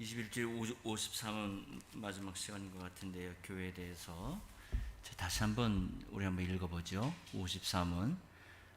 21주 53은 마지막 시간인 것 같은데요. 교회에 대해서 자, 다시 한번 우리 한번 읽어보죠. 53은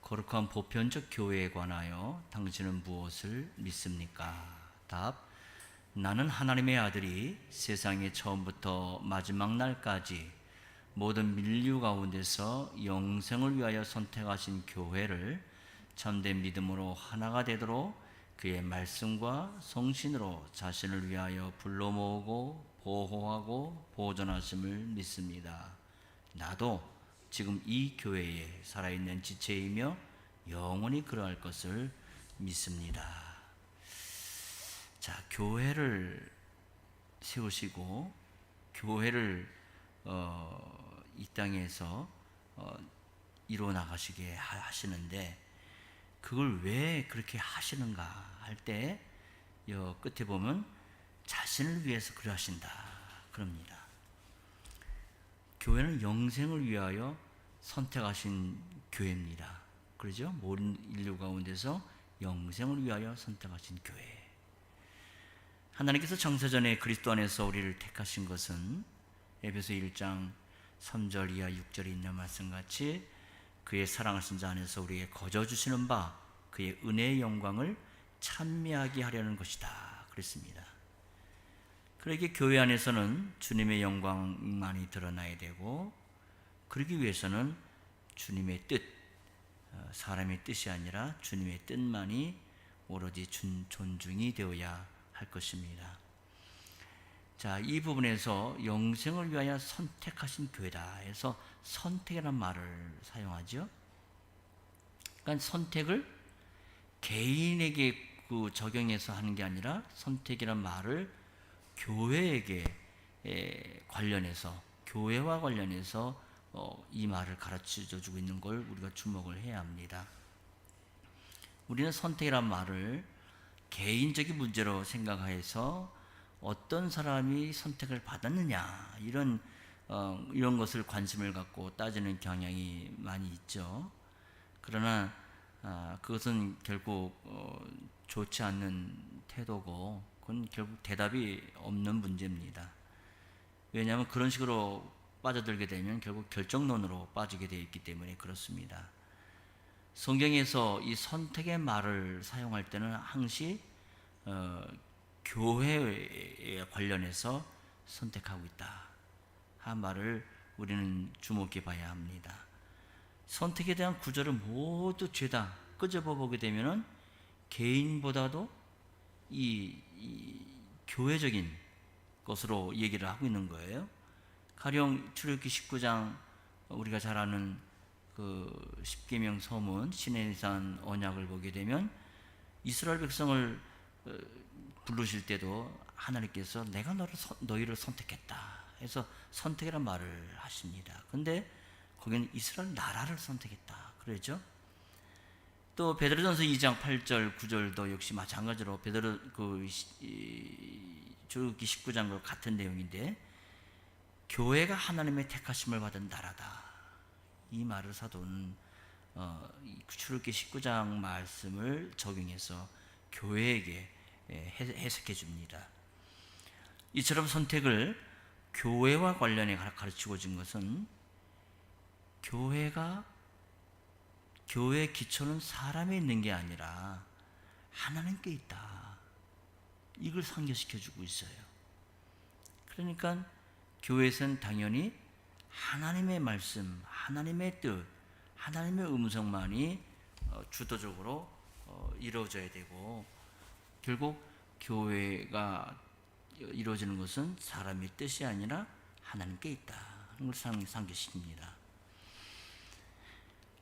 거룩한 보편적 교회에 관하여 당신은 무엇을 믿습니까? 답. 나는 하나님의 아들이 세상의 처음부터 마지막 날까지 모든 민류 가운데서 영생을 위하여 선택하신 교회를 참된 믿음으로 하나가 되도록 그의 말씀과 성신으로 자신을 위하여 불러 모으고 보호하고 보존하심을 믿습니다. 나도 지금 이 교회에 살아있는 지체이며 영원히 그러할 것을 믿습니다. 자, 교회를 세우시고 교회를 어, 이 땅에서 어, 이루어 나가시게 하- 하시는데 그걸 왜 그렇게 하시는가 할 때 끝에 보면 자신을 위해서 그러하신다 그럽니다. 교회는 영생을 위하여 선택하신 교회입니다. 그러죠? 모든 인류 가운데서 영생을 위하여 선택하신 교회. 하나님께서 정사전에 그리스도 안에서 우리를 택하신 것은 에베소 1장 3절 이하 6절에 있는 말씀같이 그의 사랑하신 자 안에서 우리에게 거저 주시는 바 그의 은혜의 영광을 찬미하게 하려는 것이다. 그랬습니다. 그러기 교회 안에서는 주님의 영광만이 드러나야 되고 그러기 위해서는 주님의 뜻, 어, 사람의 뜻이 아니라 주님의 뜻만이 오로지 준- 존중이 되어야 할 것입니다. 자, 이 부분에서 영생을 위하여 선택하신 교회다 해서 선택이라는 말을 사용하죠. 그러니까 선택을 개인에게 그 적용해서 하는 게 아니라 선택이란 말을 교회에게 에, 관련해서 교회와 관련해서 어, 이 말을 가르쳐 주고 있는 걸 우리가 주목을 해야 합니다. 우리는 선택이란 말을 개인적인 문제로 생각해서 어떤 사람이 선택을 받았느냐 이런 어, 이런 것을 관심을 갖고 따지는 경향이 많이 있죠. 그러나 아, 그것은 결국 어, 좋지 않는 태도고 그건 결국 대답이 없는 문제입니다. 왜냐하면 그런 식으로 빠져들게 되면 결국 결정론으로 빠지게 되어 있기 때문에 그렇습니다. 성경에서 이 선택의 말을 사용할 때는 항시 어, 교회에 관련해서 선택하고 있다. 한 말을 우리는 주목해 봐야 합니다. 선택에 대한 구절을 모두 죄다 끄집어 보게 되면은 개인보다도 이, 이 교회적인 것으로 얘기를 하고 있는 거예요. 가령 출애굽기 19장 우리가 잘 아는 그 십계명 서문 시내산 언약을 보게 되면 이스라엘 백성을 어, 부르실 때도 하나님께서 내가 너를 선- 너희를 선택했다 해서 선택이란 말을 하십니다. 근데 거기는 이스라엘 나라를 선택했다 그러죠. 또 베드로전서 2장 8절 9절도 역시 마찬가지로 베드로 그 출애굽기 19장과 같은 내용인데 교회가 하나님의 택하심을 받은 나라다. 이 말을 사도는 어, 이 출애굽기 19장 말씀을 적용해서 교회에게 예, 해- 해석해 줍니다. 이처럼 선택을 교회와 관련해 가르- 가르치고 준 것은 교회가 교회 기초는 사람에 있는 게 아니라 하나님께 있다. 이걸 상기시켜 주고 있어요. 그러니까 교회에서는 당연히 하나님의 말씀, 하나님의 뜻, 하나님의 음성만이 어, 주도적으로 어, 이루어져야 되고 결국 교회가 이루어지는 것은 사람의 뜻이 아니라 하나님께 있다. 하는 걸 상- 상기시킵니다.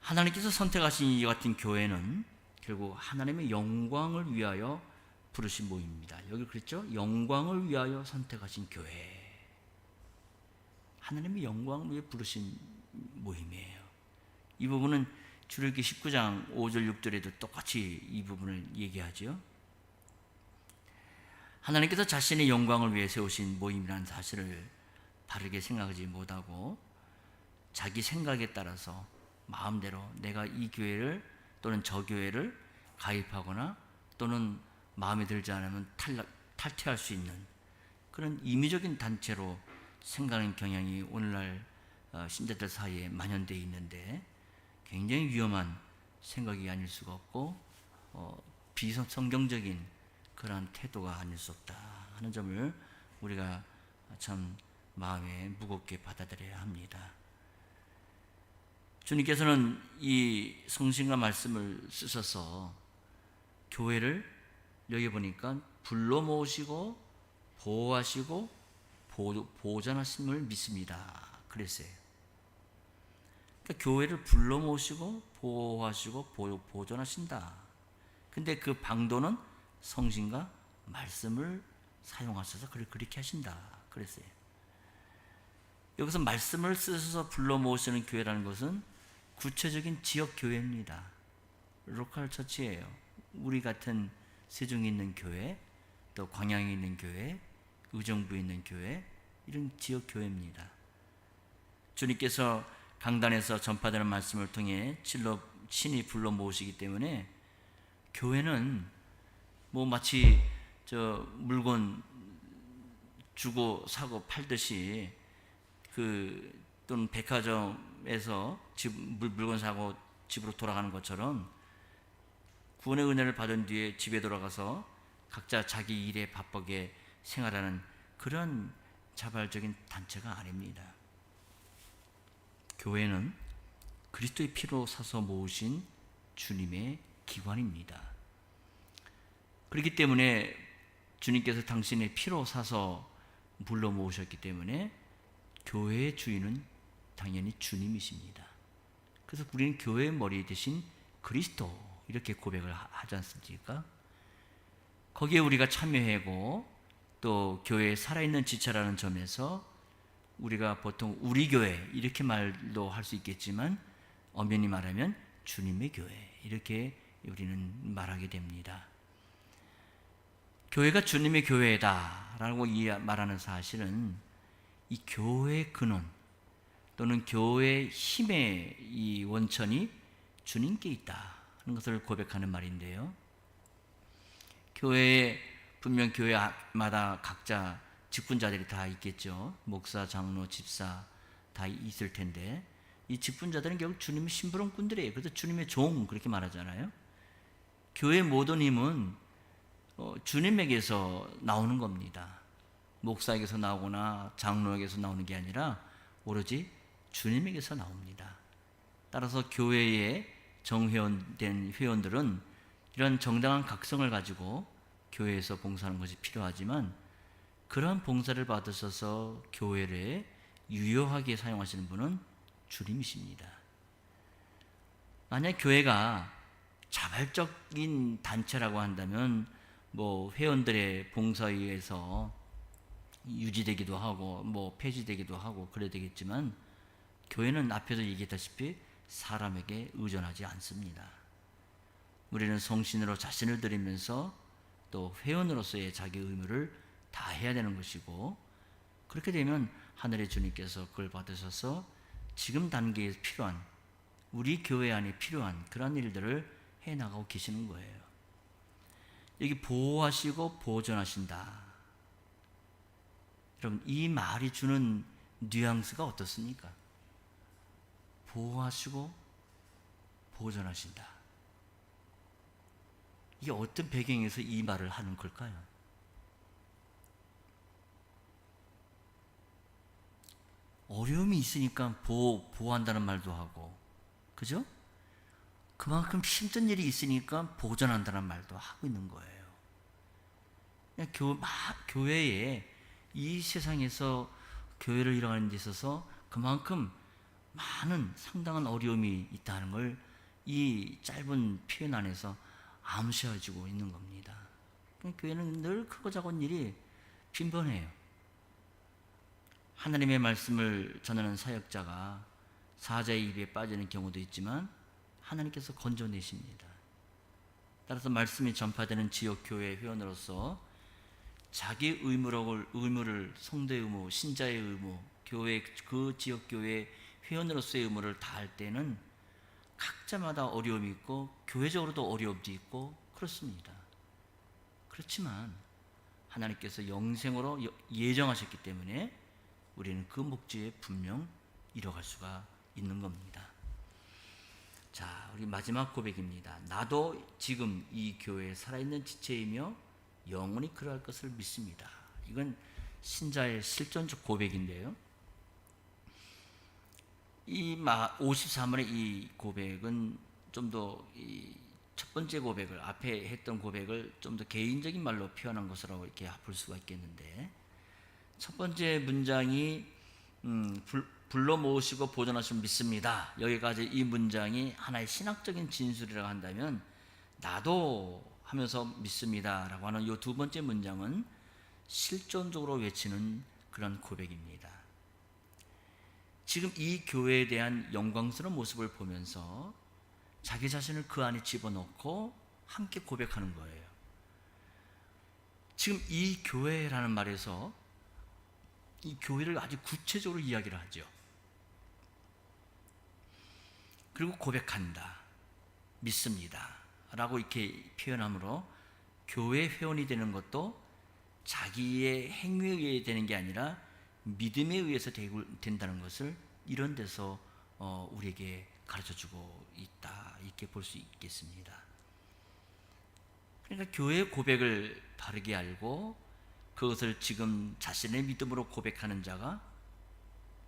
하나님께서 선택하신 이 같은 교회는 결국 하나님의 영광을 위하여 부르신 모임입니다. 여기 그랬죠? 영광을 위하여 선택하신 교회. 하나님의 영광을 위해 부르신 모임이에요. 이 부분은 출애굽기 19장 5절 6절에도 똑같이 이 부분을 얘기하지요. 하나님께서 자신의 영광을 위해 세우신 모임이라는 사실을 바르게 생각하지 못하고 자기 생각에 따라서 마음대로 내가 이 교회를 또는 저 교회를 가입하거나 또는 마음에 들지 않으면 탈락, 탈퇴할 수 있는 그런 임의적인 단체로 생각하는 경향이 오늘날 어, 신자들 사이에 만연되어 있는데 굉장히 위험한 생각이 아닐 수가 없고 어, 비성경적인 그러한 태도가 아닐 수 없다 하는 점을 우리가 참 마음에 무겁게 받아들여야 합니다. 주님께서는 이 성신과 말씀을 쓰셔서 교회를 여기 보니까 불러 모으시고 보호하시고 보, 보존하심을 믿습니다. 그랬어요. 그러니까 교회를 불러 모으시고 보호하시고 보, 보존하신다. 근데 그 방도는 성신과 말씀을 사용하셔서 그렇게 하신다. 그랬어요. 여기서 말씀을 쓰셔서 불러 모으시는 교회라는 것은 구체적인 지역 교회입니다. 로컬 처치예요. 우리 같은 세종에 있는 교회, 또 광양에 있는 교회, 의정부에 있는 교회, 이런 지역 교회입니다. 주님께서 강단에서 전파되는 말씀을 통해 칠로 친히 불러 모으시기 때문에 교회는 뭐 마치 저 물건 주고 사고 팔듯이 그 또는 백화점에서 집 물- 물건 사고 집으로 돌아가는 것처럼 구원의 은혜를 받은 뒤에 집에 돌아가서 각자 자기 일에 바쁘게 생활하는 그런 자발적인 단체가 아닙니다. 교회는 그리스도의 피로 사서 모으신 주님의 기관입니다. 그렇기 때문에 주님께서 당신의 피로 사서 불러 모으셨기 때문에 교회의 주인은 당연히 주님이십니다. 그래서 우리는 교회의 머리 대신 그리스도 이렇게 고백을 하- 하지 않습니까? 거기에 우리가 참여하고 또 교회에 살아있는 지체라는 점에서 우리가 보통 우리 교회 이렇게 말도 할 수 있겠지만 엄연히 말하면 주님의 교회 이렇게 우리는 말하게 됩니다. 교회가 주님의 교회다라고 이 말하는 사실은 이 교회의 근원 또는 교회의 힘의 이 원천이 주님께 있다 하는 것을 고백하는 말인데요. 교회에 분명 교회마다 각자 직분자들이 다 있겠죠. 목사, 장로, 집사 다 있을 텐데 이 직분자들은 결국 주님의 심부름꾼들이에요. 그래서 주님의 종 그렇게 말하잖아요. 교회 모든 힘은 어, 주님에게서 나오는 겁니다. 목사에게서 나오거나 장로에게서 나오는 게 아니라 오로지 주님에게서 나옵니다. 따라서 교회의 정회원된 회원들은 이런 정당한 각성을 가지고 교회에서 봉사하는 것이 필요하지만 그러한 봉사를 받으셔서 교회를 유효하게 사용하시는 분은 주님이십니다. 만약 교회가 자발적인 단체라고 한다면 뭐 회원들의 봉사에 의해서 유지되기도 하고 뭐 폐지되기도 하고 그래야 되겠지만 교회는 앞에서 얘기했다시피 사람에게 의존하지 않습니다. 우리는 성신으로 자신을 드리면서 또 회원으로서의 자기 의무를 다 해야 되는 것이고 그렇게 되면 하늘의 주님께서 그걸 받으셔서 지금 단계에 필요한 우리 교회 안에 필요한 그런 일들을 해 나가고 계시는 거예요. 여기 보호하시고 보존하신다. 여러분 이 말이 주는 뉘앙스가 어떻습니까? 보호하시고 보존하신다. 이게 어떤 배경에서 이 말을 하는 걸까요? 어려움이 있으니까 보호, 보호한다는 말도 하고, 그죠? 그만큼 힘든 일이 있으니까 보존한다는 말도 하고 있는 거예요. 교, 마, 교회에 이 세상에서 교회를 이뤄가는 데 있어서 그만큼 많은 상당한 어려움이 있다는 걸 이 짧은 표현 안에서 암시해주고 있는 겁니다. 교회는 늘 크고 작은 일이 빈번해요. 하나님의 말씀을 전하는 사역자가 사자의 입에 빠지는 경우도 있지만 하나님께서 건져내십니다. 따라서 말씀이 전파되는 지역 교회 회원으로서 자기 의무를, 의무를 성도의 의무, 신자의 의무, 교회 그 지역 교회 회원으로서의 의무를 다할 때는 각자마다 어려움이 있고 교회적으로도 어려움도 있고 그렇습니다. 그렇지만 하나님께서 영생으로 여- 예정하셨기 때문에 우리는 그 목적에 분명 이뤄갈 수가 있는 겁니다. 자, 우리 마지막 고백입니다. 나도 지금 이 교회에 살아있는 지체이며 영원히 그러할 것을 믿습니다. 이건 신자의 실존적 고백인데요. 이 53월의 이 고백은 좀 더 첫 번째 고백을 앞에 했던 고백을 좀 더 개인적인 말로 표현한 것이라고 이렇게 볼 수가 있겠는데 첫 번째 문장이 음, 불, 불러 모으시고 보존하시면 믿습니다. 여기까지 이 문장이 하나의 신학적인 진술이라고 한다면 나도 하면서 믿습니다라고 하는 이 두 번째 문장은 실존적으로 외치는 그런 고백입니다. 지금 이 교회에 대한 영광스러운 모습을 보면서 자기 자신을 그 안에 집어넣고 함께 고백하는 거예요. 지금 이 교회라는 말에서 이 교회를 아주 구체적으로 이야기를 하죠. 그리고 고백한다. 믿습니다. 라고 이렇게 표현함으로 교회 회원이 되는 것도 자기의 행위에 의해 되는 게 아니라 믿음에 의해서 된다는 것을 이런 데서 어, 우리에게 가르쳐 주고 있다. 이렇게 볼 수 있겠습니다. 그러니까 교회 고백을 바르게 알고 그것을 지금 자신의 믿음으로 고백하는 자가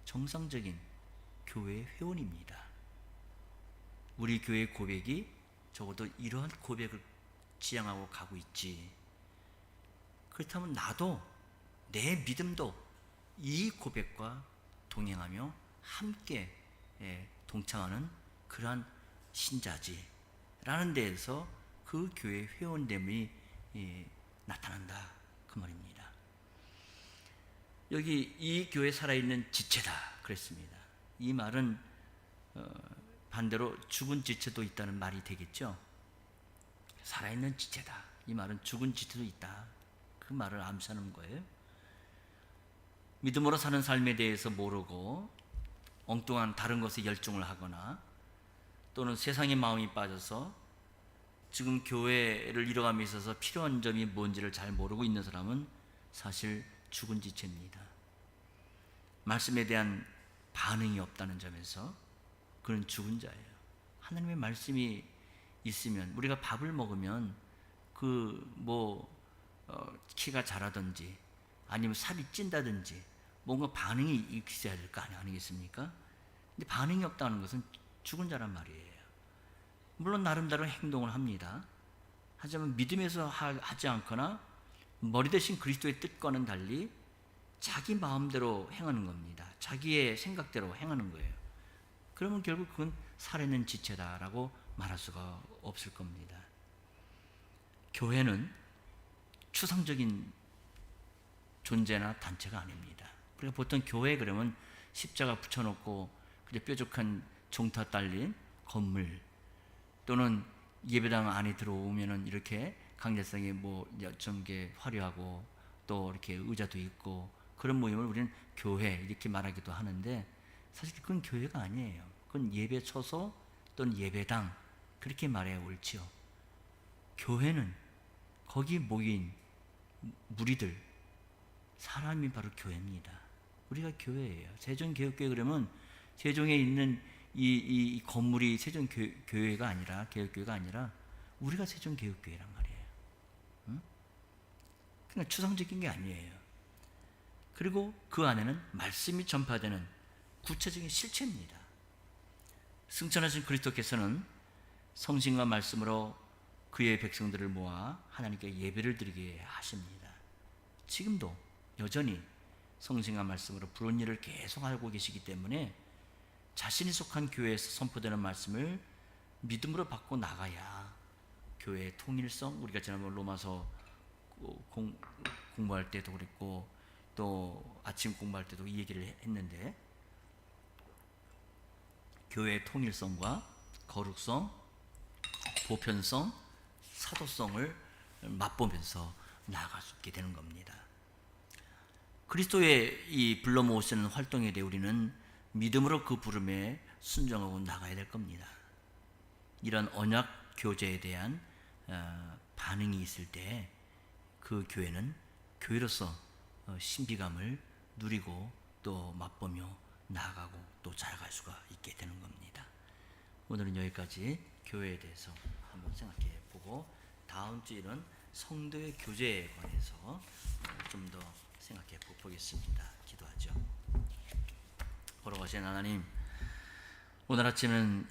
정상적인 교회 회원입니다. 우리 교회 고백이 적어도 이러한 고백을 지향하고 가고 있지. 그렇다면 나도 내 믿음도 이 고백과 동행하며 함께 예, 동참하는 그러한 신자지. 라는 데에서 그 교회 회원됨이 예, 나타난다. 그 말입니다. 여기 이 교회 살아있는 지체다. 그랬습니다. 이 말은 어, 반대로 죽은 지체도 있다는 말이 되겠죠. 살아있는 지체다. 이 말은 죽은 지체도 있다. 그 말을 암시하는 거예요. 믿음으로 사는 삶에 대해서 모르고 엉뚱한 다른 것에 열중을 하거나 또는 세상의 마음이 빠져서 지금 교회를 이뤄감에 있어서 필요한 점이 뭔지를 잘 모르고 있는 사람은 사실 죽은 지체입니다. 말씀에 대한 반응이 없다는 점에서 그는 죽은 자예요. 하나님의 말씀이 있으면 우리가 밥을 먹으면 그뭐 어, 키가 자라든지 아니면 살이 찐다든지 뭔가 반응이 있어야 될 거 아니겠습니까? 근데 반응이 없다는 것은 죽은 자란 말이에요. 물론 나름대로 행동을 합니다. 하지만 믿음에서 하- 하지 않거나 머리 대신 그리스도의 뜻과는 달리 자기 마음대로 행하는 겁니다. 자기의 생각대로 행하는 거예요. 그러면 결국 그건 살아있는 지체다라고 말할 수가 없을 겁니다. 교회는 추상적인 존재나 단체가 아닙니다. 그러니까 보통 교회 그러면 십자가 붙여놓고 그저 뾰족한 종타 딸린 건물 또는 예배당 안에 들어오면은 이렇게 강제성이 뭐좀게 화려하고 또 이렇게 의자도 있고 그런 모임을 우리는 교회 이렇게 말하기도 하는데 사실 그건 교회가 아니에요. 그건 예배 처소 또는 예배당 그렇게 말해야 옳지요. 교회는 거기 모인 무리들 사람이 바로 교회입니다. 우리가 교회예요. 세종교육교회 그러면 세종에 있는 이, 이, 이 건물이 세종교회가 아니라 교육교회가 아니라 우리가 세종교육교회란 말이에요. 응? 그냥 추상적인 게 아니에요. 그리고 그 안에는 말씀이 전파되는 구체적인 실체입니다. 승천하신 그리스도께서는 성신과 말씀으로 그의 백성들을 모아 하나님께 예배를 드리게 하십니다. 지금도 여전히 성신과 말씀으로 부른 일을 계속 하고 계시기 때문에 자신이 속한 교회에서 선포되는 말씀을 믿음으로 받고 나가야 교회의 통일성 우리가 지난번 로마서 공, 공부할 때도 그랬고 또 아침 공부할 때도 이 얘기를 했는데 교회의 통일성과 거룩성, 보편성, 사도성을 맛보면서 나아갈 수 있게 되는 겁니다. 그리스도의 이 불러 모으시는 활동에 대해 우리는 믿음으로 그 부름에 순종하고 나가야 될 겁니다. 이런 언약 교제에 대한 어, 반응이 있을 때 그 교회는 교회로서 어, 신비감을 누리고 또 맛보며 나아가고 또 자라갈 수가 있게 되는 겁니다. 오늘은 여기까지 교회에 대해서 한번 생각해 보고 다음 주일은 성도의 교제에 관해서 좀 더 생각해 보겠습니다. 기도하죠. 걸어가신 하나님, 오늘 아침은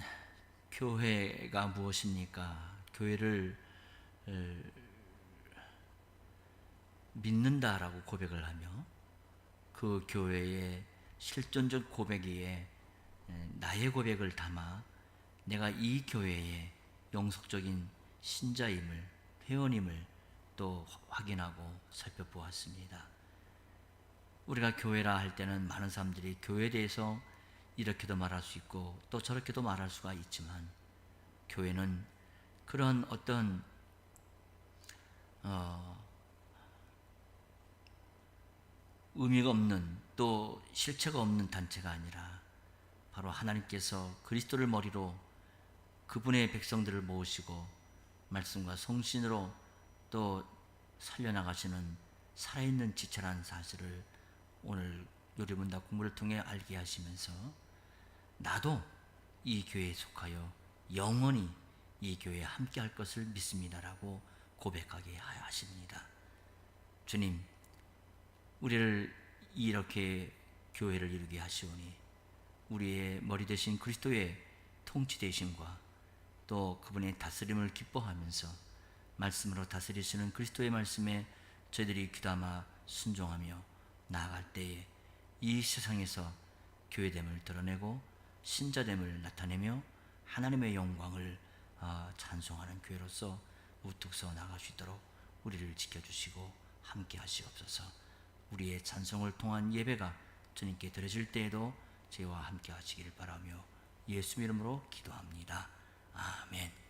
교회가 무엇입니까? 교회를 에, 믿는다라고 고백을 하며 그 교회의 실존적 고백에 에, 나의 고백을 담아 내가 이 교회의 영속적인 신자임을 회원임을 또 확인하고 살펴보았습니다. 우리가 교회라 할 때는 많은 사람들이 교회에 대해서 이렇게도 말할 수 있고 또 저렇게도 말할 수가 있지만 교회는 그런 어떤 어, 의미가 없는 또 실체가 없는 단체가 아니라 바로 하나님께서 그리스도를 머리로 그분의 백성들을 모으시고 말씀과 성신으로 또 살려나가시는 살아있는 지체라는 사실을 오늘 요리문다 공부를 통해 알게 하시면서 나도 이 교회에 속하여 영원히 이 교회에 함께 할 것을 믿습니다라고 고백하게 하십니다. 주님, 우리를 이렇게 교회를 이루게 하시오니 우리의 머리 대신 그리스도의 통치 대신과 또 그분의 다스림을 기뻐하면서 말씀으로 다스리시는 그리스도의 말씀에 저희들이 귀담아 순종하며 나아갈 때에 이 세상에서 교회됨을 드러내고 신자됨을 나타내며 하나님의 영광을 아, 찬송하는 교회로서 우뚝 서 나갈 수 있도록 우리를 지켜주시고 함께 하시옵소서 우리의 찬송을 통한 예배가 주님께 드려질 때에도 저희와 함께 하시기를 바라며 예수 이름으로 기도합니다. 아멘.